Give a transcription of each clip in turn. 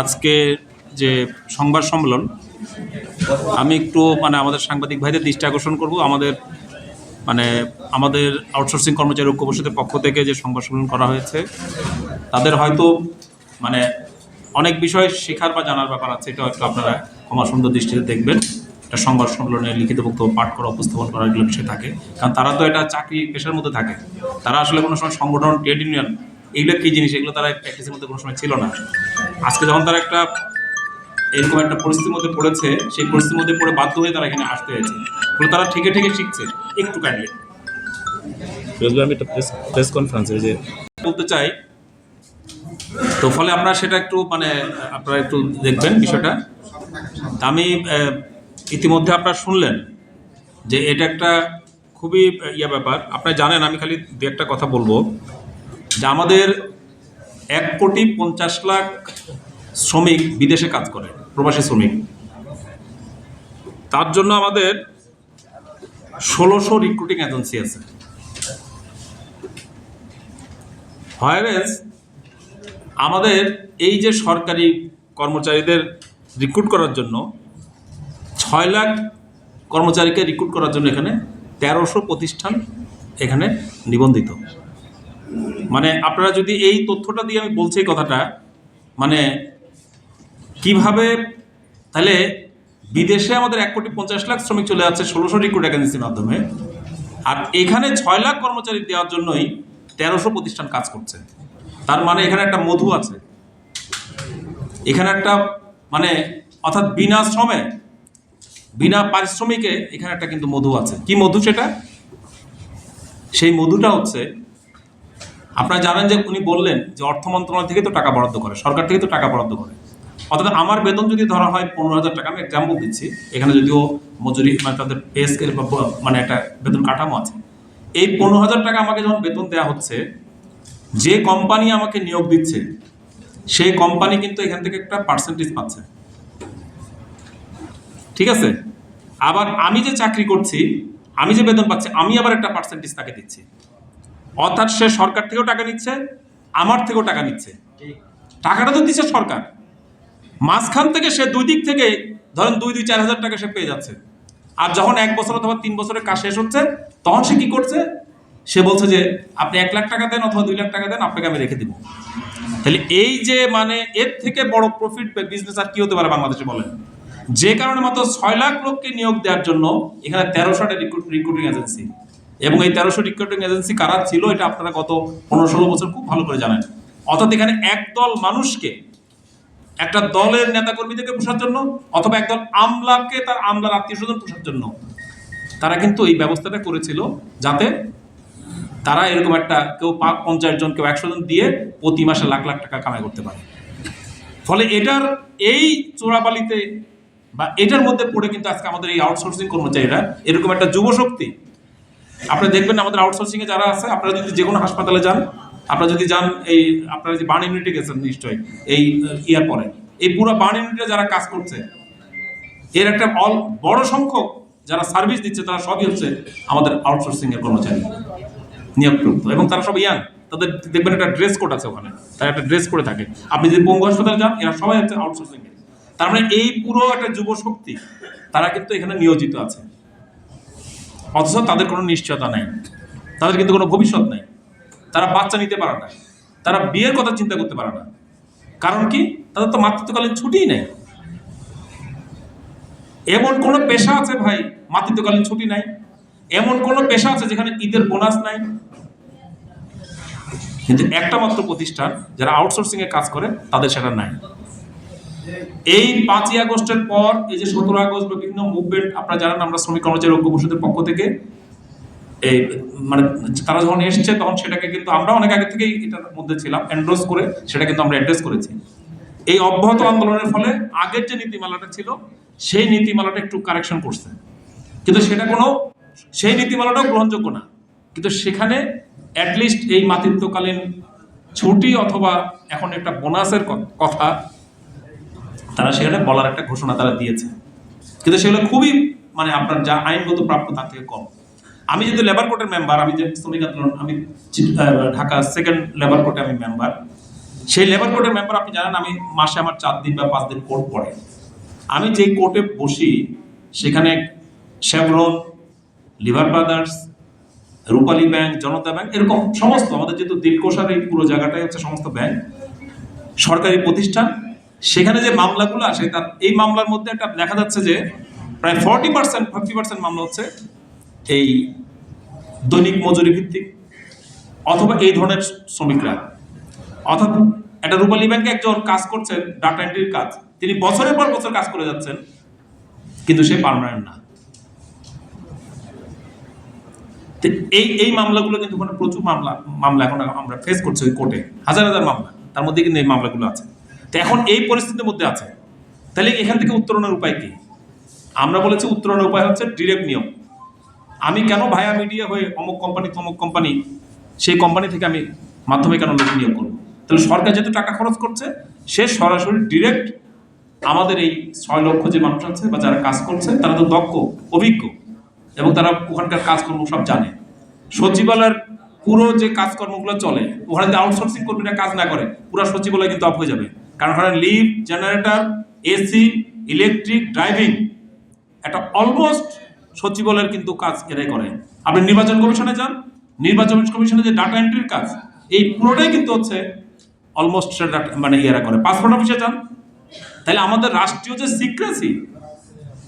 আজকে যে সংবাদ সম্মেলন, আমি একটু মানে আমাদের সাংবাদিক ভাইদের দৃষ্টি আকর্ষণ করব। আমাদের মানে আমাদের আউটসোর্সিং কর্মচারী ঐক্য পরিষদের পক্ষ থেকে যে সংবাদ সম্মেলন করা হয়েছে, তাদের হয়তো মানে অনেক বিষয় শেখার বা জানার ব্যাপার আছে, এটা একটু আপনারা ক্ষমা সুন্দর দৃষ্টিতে দেখবেন। একটা সংবাদ সম্মেলনে লিখিত বক্তব্য পাঠ করা, উপস্থাপন করা এগুলো বিষয় থাকে। কারণ তারা তো এটা চাকরি পেশার মধ্যে থাকে। তারা আসলে কোনো সময় সংগঠন, ট্রেড ইউনিয়ন এগুলো কী জিনিস? এগুলো তারা প্র্যাকটিসের মধ্যে কোনো সময় ছিল না। আজকে যখন তারা একটা এরকম একটা পরিস্থিতির মধ্যে পড়েছে সেই পরিস্থিতির মধ্যে পড়ে বাধ্য হয়ে তারা এখানে আসতে হয়েছে। ফলে তারা ঠিকে ঠিকে শিখছে একটু কাইন্ডলি আমি একটা প্রেস প্রেস কনফারেন্সে যে বলতে চাই তো ফলে আপনারা সেটা একটু মানে আপনারা একটু দেখবেন বিষয়টা। আমি ইতিমধ্যে আপনারা শুনলেন যে এটা একটা খুবই ইয়ে ব্যাপার। আপনারা জানেন আমি খালি দু একটা কথা বলব। যে আমাদের এক কোটি পঞ্চাশ লাখ শ্রমিক বিদেশে কাজ করে, প্রবাসী শ্রমিক। তার জন্য আমাদের ষোলোশো রিক্রুটিং এজেন্সি আছে। হোয়ারেস আমাদের এই যে সরকারি কর্মচারীদের রিক্রুট করার জন্য ছয় লাখ কর্মচারীকে রিক্রুট করার জন্য এখানে তেরোশো প্রতিষ্ঠান এখানে নিবন্ধিত। মানে আপনারা যদি এই তথ্যটা দিয়ে আমি বলছি এই কথাটা মানে কীভাবে, তাহলে বিদেশে আমাদের এক কোটি পঞ্চাশ লাখ শ্রমিক চলে যাচ্ছে ষোলোশো রিক্রুট এজেন্সির মাধ্যমে, আর এখানে ছয় লাখ কর্মচারী দেওয়ার জন্যই তেরোশো প্রতিষ্ঠান কাজ করছে। তার মানে এখানে একটা মধু আছে। এখানে একটা মানে অর্থাৎ বিনা শ্রমে, বিনা পারিশ্রমিকে এখানে একটা কিন্তু মধু আছে। কি মধু সেটা? সেই মধুটা হচ্ছে আপনারা জানেন যে উনি বললেন যে অর্থ মন্ত্রণালয় থেকে তো টাকা বরাদ্দ করে, সরকার থেকে তো টাকা বরাদ্দ করে। অর্থাৎ আমার বেতন যদি ধরা হয় পনেরো হাজার টাকা, আমি এক্সাম্পল দিচ্ছি, এখানে যদিও মজুরি মানে তাদের পে স্কেল বা মানে একটা বেতন কাঠামো আছে। এই পনেরো হাজার টাকা আমাকে যখন বেতন দেওয়া হচ্ছে, যে কোম্পানি আমাকে নিয়োগ দিচ্ছে, সেই কোম্পানি কিন্তু এখান থেকে একটা পার্সেন্টেজ পাচ্ছে। ঠিক আছে? আবার আমি যে চাকরি করছি, আমি যে বেতন পাচ্ছি, আমি আবার একটা পার্সেন্টেজ তাকে দিচ্ছি। অর্থাৎ সে সরকার থেকেও টাকা নিচ্ছে আমার থেকেও টাকা নিচ্ছে। টাকাটা তো দিচ্ছে সরকার। মাঝখান থেকে সে দুই দিক থেকে ধরেন দুই দুই চার হাজার টাকা সে পেয়ে যাচ্ছে। আর যখন এক বছর অথবা তিন বছরের কাজ শেষ হচ্ছে তখন সে কি করছে? সে বলছে যে আপনি এক লাখ টাকা দেন অথবা দুই লাখ টাকা দেন আপনাকে আমি রেখে দিব। তাহলে এই যে মানে এর থেকে বড় প্রফিট বিজনেস আর কি হতে পারে বাংলাদেশে বলেন? যে কারণে মাত্র ছয় লাখ লোককে নিয়োগ দেওয়ার জন্য এখানে তেরোশোটা রিক্রুটিং এজেন্সি এবং এই তেরোশো রিক্রুটিং এজেন্সি কারা ছিল, এটা আপনারা গত পনেরো ষোলো বছর খুব ভালো করে জানেন। অর্থাৎ এখানে একদল মানুষকে, একটা দলের নেতাকর্মীদেরকে পোষার জন্য অথবা একদল আমলাকে তার আমলার আত্মীয় স্বজন পোষার জন্য। তারা কিন্তু এই ব্যবস্থাটা করেছিল যাতে তারা এরকম একটা কেউ পা- পঞ্চাশ জন, কেউ একশো জন দিয়ে প্রতি মাসে লাখ লাখ টাকা কামাই করতে পারে। ফলে এটার এই চোরাবালিতে বা এটার মধ্যে পড়ে কিন্তু আজকে আমাদের এই আউটসোর্সিং কর্মচারীরা এরকম একটা যুব শক্তি আপনারা দেখবেন আমাদের আউটসোর্সিং এ যারা আছে, আপনারা যদি যে কোনো হাসপাতালে যান, আপনারা যদি যান এই, আপনারা যে বার্ন ইউনিটে গেছেন নিশ্চয়ই, এই, ইয়ার পরে। এই পুরো বার্ন ইউনিটে যারা কাজ করছে, এর একটা অল, বড় সংখ্যক যারা সার্ভিস দিচ্ছে, তারা সবই হচ্ছে আমাদের আউটসোর্সিং এর কর্মচারী। নিয়োগপ্রাপ্ত এবং তারা সব ইয়াং। তাদের দেখবেন একটা ড্রেস কোড আছে ওখানে। তারা একটা ড্রেস করে থাকে। আপনি যদি পঙ্গু হাসপাতালে যান, এরা সবাই হচ্ছে আউটসোর্সিং এর তার মানে এই পুরো একটা যুব শক্তি তারা কিন্তু এখানে নিয়োজিত আছে। অথচ তাদের কোনো নিশ্চয়তা নাই। তাদের কিন্তু কোনো ভবিষ্যৎ নাই। তারা বাচ্চা নিতে পারে না। তারা বিয়ের কথা চিন্তা করতে পারে না। কারণ কি? তাদের তো মাতৃত্বকালীন ছুটিই নেই। এমন কোনো পেশা আছে ভাই, মাতৃত্বকালীন ছুটি নাই। এমন কোনো পেশা আছে যেখানে ঈদের বোনাস নাই। কিন্তু একটা মাত্র প্রতিষ্ঠান যারা আউটসোর্সিং এ কাজ করে, তাদের সেটা নাই। এই পাঁচই আগস্টের পর, এই যে সতেরো আগস্ট বা বিভিন্ন মুভমেন্ট আপনারা জানেন আমরা শ্রমিক কর্মচারী ঐক্য পরিষদের পক্ষ থেকে এই মানে তারা যখন এসছে, তখন সেটাকে কিন্তু আমরা অনেক আগে থেকেই এটার মধ্যে ছিলাম এন্ড্রোস করে সেটা কিন্তু আমরা অ্যাড্রেস করেছি। এই অব্যাহত আন্দোলনের ফলে আগের যে নীতিমালাটা ছিল, সেই নীতিমালাটা একটু কারেকশন করছে। কিন্তু সেটা কোনো, সেই নীতিমালাটাও গ্রহণযোগ্য না। কিন্তু সেখানে অ্যাটলিস্ট এই মাতৃত্বকালীন ছুটি অথবা এখন একটা বোনাসের কথা তারা সেখানে বলার একটা ঘোষণা তারা দিয়েছে। কিন্তু সেগুলো খুবই মানে আপনার যা আইনগত প্রাপ্য তার থেকে কম। আমি যেহেতু লেবার কোর্টের মেম্বার আমি যে শ্রমিক আন্দোলন, আমি ঢাকা সেকেন্ড লেবার কোর্টে আমি মেম্বার সেই লেবার কোর্টের মেম্বার আপনি জানেন, আমি মাসে আমার চার দিন বা পাঁচ দিন কোর্ট পড়ে। আমি যেই কোর্টে বসি, সেখানে Chevron Lever Brothers Rupali bank Janata bank এরকম সমস্ত আমাদের যেহেতু দিলকোষার এই পুরো জায়গাটাই হচ্ছে সমস্ত ব্যাংক সরকারি প্রতিষ্ঠান সেখানে যে মামলাগুলো আসে, তার এই মামলার মধ্যে একটা দেখা যাচ্ছে যে প্রায় ফর্টি পার্সেন্ট ফিফটি পার্সেন্ট মামলা হচ্ছে এই দৈনিক মজুরি ভিত্তিক অথবা এই ধরনের শ্রমিকরা। অথবা একটা রূপালী ব্যাংকে একজন কাজ করছেন ডাটা এন্ট্রির কাজ। তিনি বছরের পর বছর কাজ করে যাচ্ছেন, কিন্তু সে পারমানেন্ট না। এই এই মামলাগুলো কিন্তু ওখানে প্রচুর মামলা মামলা এখন আমরা ফেস করছি কোর্টে হাজার হাজার মামলা, তার মধ্যে কিন্তু এই মামলাগুলো আছে। তো এখন এই পরিস্থিতির মধ্যে আছে। তাহলে এখান থেকে উত্তরণের উপায় কি? আমরা বলেছি উত্তরণের উপায় হচ্ছে ডিরেক্ট নিয়ম। আমি কেন ভায়া মিডিয়া হয়ে অমুক কোম্পানি তমুক কোম্পানি সেই কোম্পানি থেকে আমি মাধ্যমে কেন লোক নিয়োগ করব? তাহলে সরকার যেহেতু টাকা খরচ করছে, সে সরাসরি ডিরেক্ট আমাদের এই ছয় লক্ষ যে মানুষ আছে বা যারা কাজ করছে, তারা তো দক্ষ, অভিজ্ঞ, এবং তারা ওখানকার কাজকর্ম সব জানে। সচিবালয়ের পুরো যে কাজকর্মগুলো চলে, ওখানে যদি আউটসোর্সিং কর্মীরা কাজ না করে, পুরো সচিবালয় কিন্তু অফ হয়ে যাবে। কারণ ওখানে lift, generator, AC, electric, driving একটা অলমোস্ট সচিবালয়ের কিন্তু কাজ এরাই করে। আপনি নির্বাচন কমিশনে যান, নির্বাচন কমিশনে যে ডাটা এন্ট্রির কাজ, এই পুরোটাই কিন্তু হচ্ছে অলমোস্ট মানে ইয়েরা করে। পাসপোর্ট অফিসে যান। তাহলে আমাদের রাষ্ট্রীয় যে সিক্রেসি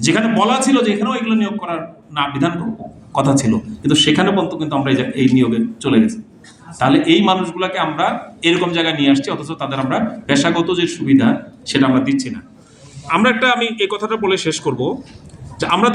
যেখানে বলা ছিল যে এখানেও এগুলো নিয়োগ করার না বিধান কথা ছিল, কিন্তু সেখানে পর্যন্ত কিন্তু আমরা এই এই নিয়োগে চলে গেছি। তাহলে এই মানুষগুলোকে আমরা এরকম জায়গায় নিয়ে আসছি, অথচ তাদের আমরা পেশাগত যে সুবিধা, সেটা আমরা দিচ্ছি না। আমরা একটা, আমি এই কথাটা বলে শেষ করব যে আমরা